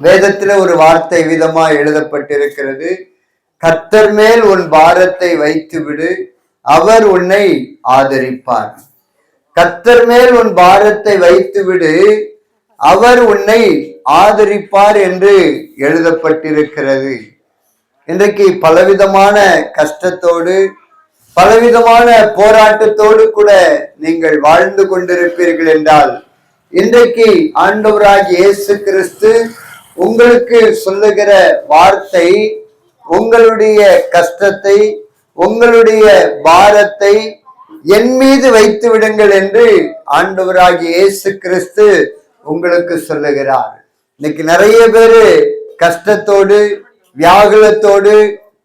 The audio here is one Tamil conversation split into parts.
வேதத்துல ஒரு வார்த்தை விதமா எழுதப்பட்டிருக்கிறது. கர்த்தர் மேல் உன் பாரத்தை வைத்து விடு அவர் உன்னை ஆதரிப்பார். கர்த்தர் மேல் உன் பாரத்தை வைத்து விடு அவர் உன்னை ஆதரிப்பார் என்று எழுதப்பட்டிருக்கிறது. இன்றைக்கு பலவிதமான கஷ்டத்தோடு பலவிதமான போராட்டத்தோடு கூட நீங்கள் வாழ்ந்து கொண்டிருப்பீர்கள் என்றால் இன்றைக்கு ஆண்டவராகிய இயேசு கிறிஸ்து உங்களுக்கு சொல்லுகிற வார்த்தை உங்களுடைய கஷ்டத்தை உங்களுடைய பாரத்தை என் மீது வைத்து விடுங்கள் என்று ஆண்டவராகிய இயேசு கிறிஸ்து உங்களுக்கு சொல்லுகிறார். இன்னைக்கு நிறைய பேரு கஷ்டத்தோடு வியாகுலத்தோடு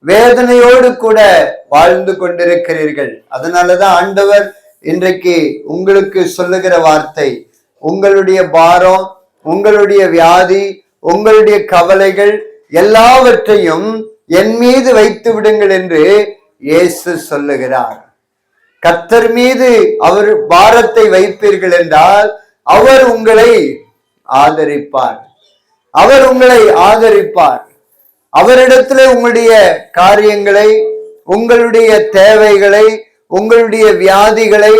வேதனையோடு கூட வாழ்ந்து கொண்டிருக்கிறீர்கள். அதனாலதான் ஆண்டவர் இன்றைக்கு உங்களுக்கு சொல்லுகிற வார்த்தை உங்களுடைய பாரம் உங்களுடைய வியாதி உங்களுடைய கவலைகள் எல்லாவற்றையும் என் மீது வைத்து விடுங்கள் என்று இயேசு சொல்லுகிறார். கத்தர் மீது அவர் பாரத்தை வைப்பீர்கள் என்றால் அவர் உங்களை ஆதரிப்பார். அவர் உங்களை ஆதரிப்பார். அவரிடத்துல உங்களுடைய காரியங்களை உங்களுடைய தேவைகளை உங்களுடைய வியாதிகளை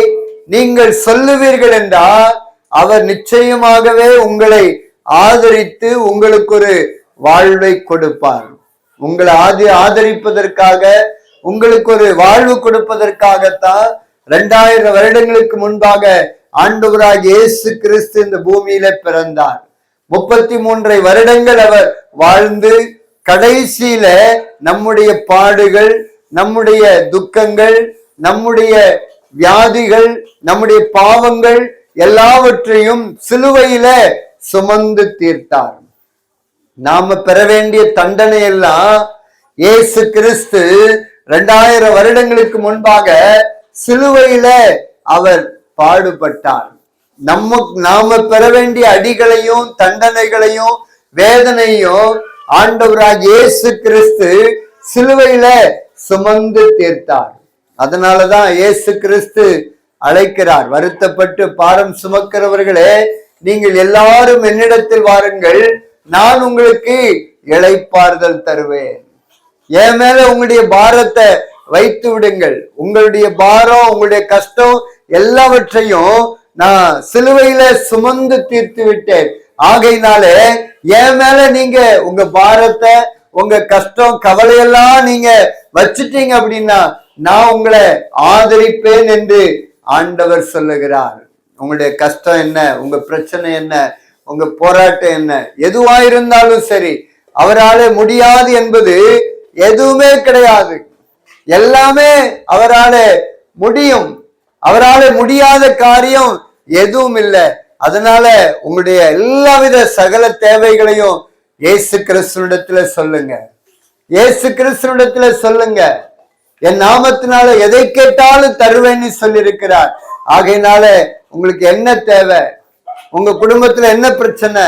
நீங்கள் சொல்லுவீர்கள் என்றால் அவர் நிச்சயமாகவே உங்களை ஆதரித்து உங்களுக்கு ஒரு வாழ்வை கொடுப்பார். உங்களை ஆதி ஆதரிப்பதற்காக உங்களுக்கு ஒரு வாழ்வு கொடுப்பதற்காகத்தான் ரெண்டாயிரம் வருடங்களுக்கு முன்பாக ஆண்டவராக இயேசு கிறிஸ்து இந்த பூமியில பிறந்தார். முப்பத்தி மூன்றை வருடங்கள் அவர் வாழ்ந்து கடைசியில நம்முடைய பாடுகள் நம்முடைய துக்கங்கள் நம்முடைய வியாதிகள் நம்முடைய பாவங்கள் எல்லாவற்றையும் சிலுவையில சுமந்து தீர்த்தார். நாம பெற வேண்டிய தண்டனை எல்லாம் இயேசு கிறிஸ்து ரெண்டாயிரம் வருடங்களுக்கு முன்பாக சிலுவையில அவர் பாடுபட்டார். நம்ம நாம பெற வேண்டிய அடிகளையும் தண்டனைகளையும் வேதனையும் ஆண்டவராக இயேசு கிறிஸ்து சிலுவையில சுமந்து தீர்த்தார். அதனாலதான் இயேசு கிறிஸ்து அழைக்கிறார். வருத்தப்பட்டு பாரம் சுமக்கிறவர்களே நீங்கள் எல்லாரும் என்னிடத்தில் வாருங்கள் நான் உங்களுக்கு இளைப்பாறுதல் தருவேன். என் மேல உங்களுடைய பாரத்தை வைத்து விடுங்கள். உங்களுடைய பாரம் உங்களுடைய கஷ்டம் எல்லாவற்றையும் நான் சிலுவையில சுமந்து தீர்த்து விட்டேன். ஆகையினாலே என் மேல நீங்க உங்க பாரத்தை உங்க கஷ்டம் கவலையெல்லாம் நீங்க வச்சுட்டீங்க அப்படின்னா நான் உங்களை ஆதரிப்பேன் என்று ஆண்டவர் சொல்லுகிறார். உங்களுடைய கஷ்டம் என்ன? உங்க பிரச்சனை என்ன? உங்க போராட்டம் என்ன? எதுவா இருந்தாலும் சரி அவரால முடியாது என்பது எதுவுமே கிடையாது. எல்லாமே அவரால முடியும். அவரால முடியாத காரியம் எதுவும் இல்லை. அதனால உங்களுடைய எல்லாவித சகல தேவைகளையும் இயேசு கிறிஸ்துவிடத்துல சொல்லுங்க. இயேசு கிறிஸ்துவிடத்துல சொல்லுங்க. என் நாமத்தினால எதை கேட்டாலும் தருவேன்னு சொல்லியிருக்கிறார். ஆகையினால உங்களுக்கு என்ன தேவை? உங்க குடும்பத்துல என்ன பிரச்சனை?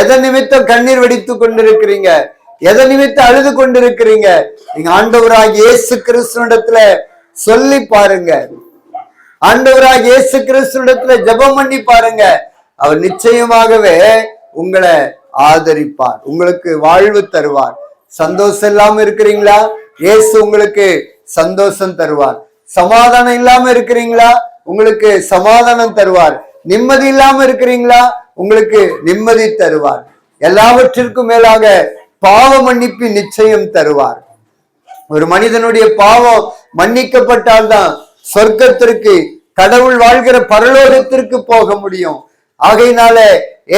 எதை நிமித்தம் கண்ணீர் வெடித்து கொண்டிருக்கிறீங்க? எதை நிமித்தம் அழுது கொண்டிருக்கிறீங்க? நீங்க ஆண்டவராக இயேசு கிறிஸ்துவிடத்துல சொல்லி பாருங்க. ஆண்டவராக இயேசு கிறிஸ்துவிடத்துல ஜெபம் பண்ணி பாருங்க. அவர் நிச்சயமாகவே உங்களை ஆதரிப்பார். உங்களுக்கு வாழ்வு தருவார். சந்தோஷம் இல்லாம இருக்கிறீங்களா? இயேசு உங்களுக்கு சந்தோஷம் தருவார். சமாதானம் இல்லாம இருக்கிறீங்களா? உங்களுக்கு சமாதானம் தருவார். நிம்மதி இல்லாம இருக்கிறீங்களா? உங்களுக்கு நிம்மதி தருவார். எல்லாவற்றிற்கும் மேலாக பாவ மன்னிப்பு நிச்சயம் தருவார். ஒரு மனிதனுடைய பாவம் மன்னிக்கப்பட்டால்தான் சொர்க்கத்திற்கு கடவுள் வாழ்கிற பரலோகத்திற்கு போக முடியும். ஆகையினால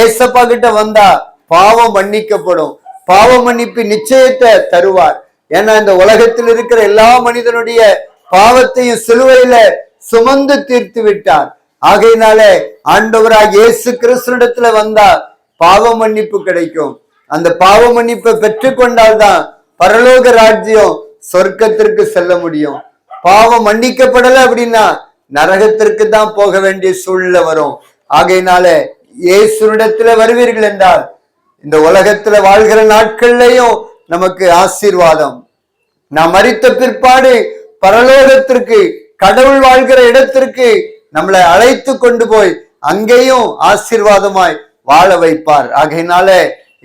ஏசப்பா கிட்ட வந்தா பாவம் மன்னிக்கப்படும். பாவ மன்னிப்பு நிச்சயத்தை தருவார். ஏன்னா இந்த உலகத்தில் இருக்கிற எல்லா மனிதனுடைய பாவத்தையும் சிலுவையில சுமந்து தீர்த்து விட்டார். ஆகையினாலே ஆண்டவராக இயேசு கிறிஸ்துனிடத்துல வந்தா பாவ மன்னிப்பு கிடைக்கும். அந்த பாவ மன்னிப்பை பெற்றுக்கொண்டால்தான் பரலோக ராஜ்யம் சொர்க்கத்திற்கு செல்ல முடியும். பாவம் மன்னிக்கப்படல அப்படின்னா நரகத்திற்கு தான் போக வேண்டிய சூழ்நிலை வரும். ஆகையினால இயேசுனிடத்துல வருவீர்கள் என்றால் இந்த உலகத்துல வாழ்கிற நாட்கள்லயும் நமக்கு ஆசீர்வாதம். நாம் மறித்த பிற்பாடு பரலோகத்திற்கு கடவுள் வாழ்கிற இடத்திற்கு நம்மளை அழைத்து கொண்டு போய் அங்கேயும் ஆசீர்வாதமாய் வாழ வைப்பார். ஆகையினால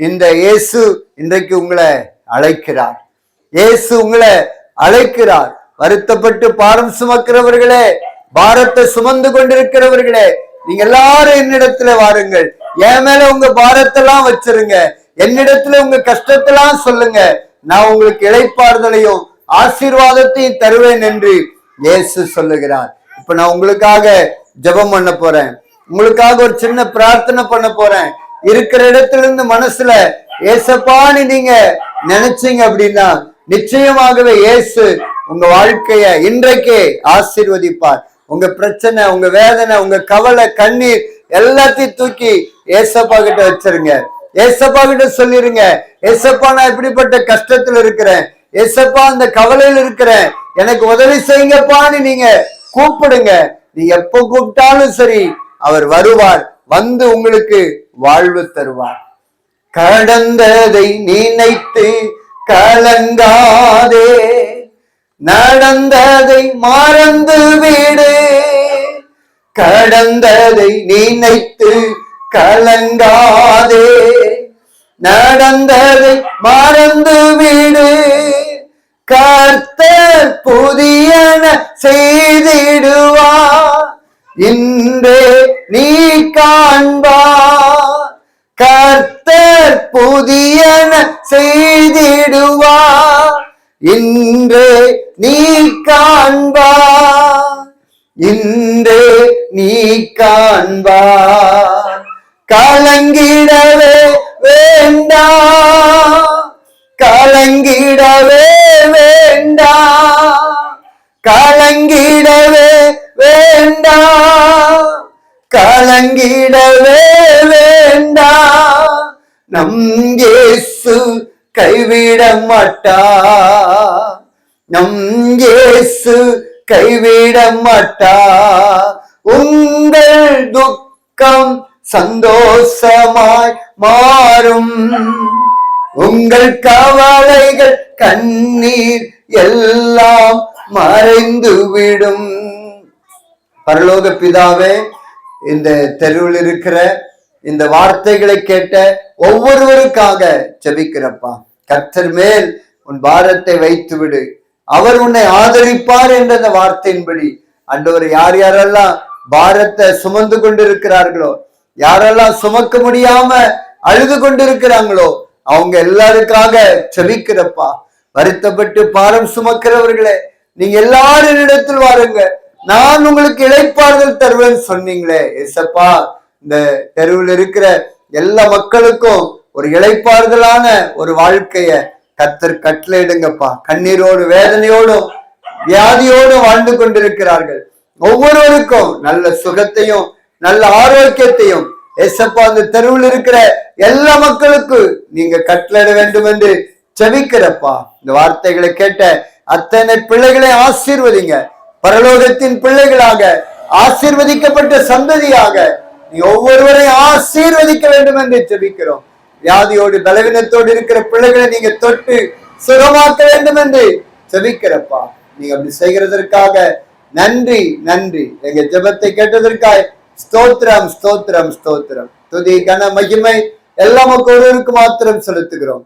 இந்த இயேசு இன்றைக்கு உங்களை அழைக்கிறார். இயேசு உங்களை அழைக்கிறார். வருத்தப்பட்டு பாரம் சுமக்கிறவர்களே பாரத்தை சுமந்து கொண்டிருக்கிறவர்களே நீங்க எல்லாரும் என்னிடத்துல வாருங்கள். என் மேல உங்க பாரத்தெல்லாம் வச்சிருங்க. என்னிடத்துல உங்க கஷ்டத்தெல்லாம் சொல்லுங்க. நான் உங்களுக்கு இளைப்பாறுதலையும் ஆசீர்வாதத்தையும் தருவேன் என்று இயேசு சொல்லுகிறார். இப்ப நான் உங்களுக்காக ஜெபம் பண்ண போறேன். உங்களுக்காக ஒரு சின்ன பிரார்த்தனை பண்ண போறேன். இருக்கிற இடத்துல இருந்து மனசுல ஏசப்பான்னு நீங்க நினைச்சீங்க அப்படின்னா நிச்சயமாகவே இயேசு உங்க வாழ்க்கைய இன்றைக்கே ஆசீர்வதிப்பார். உங்க பிரச்சனை உங்க வேதனை உங்க கவலை கண்ணீர் எல்லாத்தையும் தூக்கி ஏசப்பா கிட்ட வச்சிருங்க. ஏசப்பா கிட்ட சொல்லிருங்க. ஏசப்பா நான் இப்படிப்பட்ட கஷ்டத்துல இருக்கிறேன். ஏசப்பா அந்த கவலையில் இருக்கிறேன். எனக்கு உதவி செய்யுங்கப்பான்னு நீங்க கூப்பிடுங்க. நீ எப்ப கூப்பிட்டாலும் சரி அவர் வருவார் வந்து உங்களுக்கு வாழ்வு தருவார். கடந்ததை நினைத்து கலங்காதே. நடந்ததை மறந்து விடு. கடந்ததை நினைத்து கலங்காதே. நடந்ததை மறந்து விடு. கர்த்தர் புதியன செய்திடுவா. இன்றே நீ காண்பா. கர்த்தர் புதியன செய்திடுவா. இன்றே நீ காண்பா. இன்றே நீ காண்பா. கலங்கிடவே வேண்டா. கலங்கிடவே வேண்டாம் கலங்கிடவே வேண்டாம். கலங்கிடவே வேண்டாம். நம் இயேசு கைவிட மாட்டா நம் இயேசு கைவிட மாட்டா உங்கள் துக்கம் சந்தோஷமாய் மாறும். உங்கள் கவலைகள் கண்ணீர் எல்லாம் மறைந்து விடும் பரலோக பிதாவே இந்த தெருவில் இருக்கிற இந்த வார்த்தைகளை கேட்ட ஒவ்வொருவருக்காக செபிக்கிறப்பா கர்த்தர் மேல் உன் பாரத்தை வைத்து விடு அவர் உன்னை ஆதரிப்பார் என்ற அந்த வார்த்தையின்படி. அன்றவர் யார் யாரெல்லாம் பாரத்தை சுமந்து கொண்டிருக்கிறார்களோ யாரெல்லாம் சுமக்க முடியாம அழுது கொண்டிருக்கிறாங்களோ அவங்க எல்லாருக்காக செபிக்கிறப்பா வருத்தப்பட்டு பாரம் சுமக்கிறவர்களே நீங்க எல்லாரும் இடத்தில் வாருங்க. நான் உங்களுக்கு இளைப்பாறுதல் தருவேன்னு சொன்னீங்களே எசப்பா இந்த தெருவில் இருக்கிற எல்லா மக்களுக்கும் ஒரு இளைப்பாறுதலான ஒரு வாழ்க்கைய கத்தர் கட்டளையிடுங்கப்பா. கண்ணீரோடு வேதனையோடும் வியாதியோடும் வாழ்ந்து கொண்டிருக்கிறார்கள். ஒவ்வொருவருக்கும் நல்ல சுகத்தையும் நல்ல ஆரோக்கியத்தையும் எசப்பா அந்த தெருவில் இருக்கிற எல்லா மக்களுக்கும் நீங்க கட்டளையிட வேண்டும் என்று செபிக்கிறப்பா இந்த வார்த்தைகளை கேட்ட அத்தனை பிள்ளைகளை ஆசீர்வதிங்க. பரலோகத்தின் பிள்ளைகளாக ஆசீர்வதிக்கப்பட்ட சந்ததியாக நீ ஒவ்வொருவரையும் ஆசீர்வதிக்க வேண்டும் என்று ஜெபிக்கிறோம். வியாதியோடு பலவீனத்தோடு இருக்கிற பிள்ளைகளை நீங்க தொட்டு சுகமாக்க வேண்டும் என்று ஜெபிக்கிறப்பா. நீங்க அப்படி செய்கிறதற்காக நன்றி நன்றி. எங்க ஜெபத்தை கேட்டதற்காக ஸ்தோத்திரம் ஸ்தோத்திரம் ஸ்தோத்திரம். துதி கன மகிமை எல்லா மக்களுக்கு மாத்திரம் செலுத்துகிறோம்.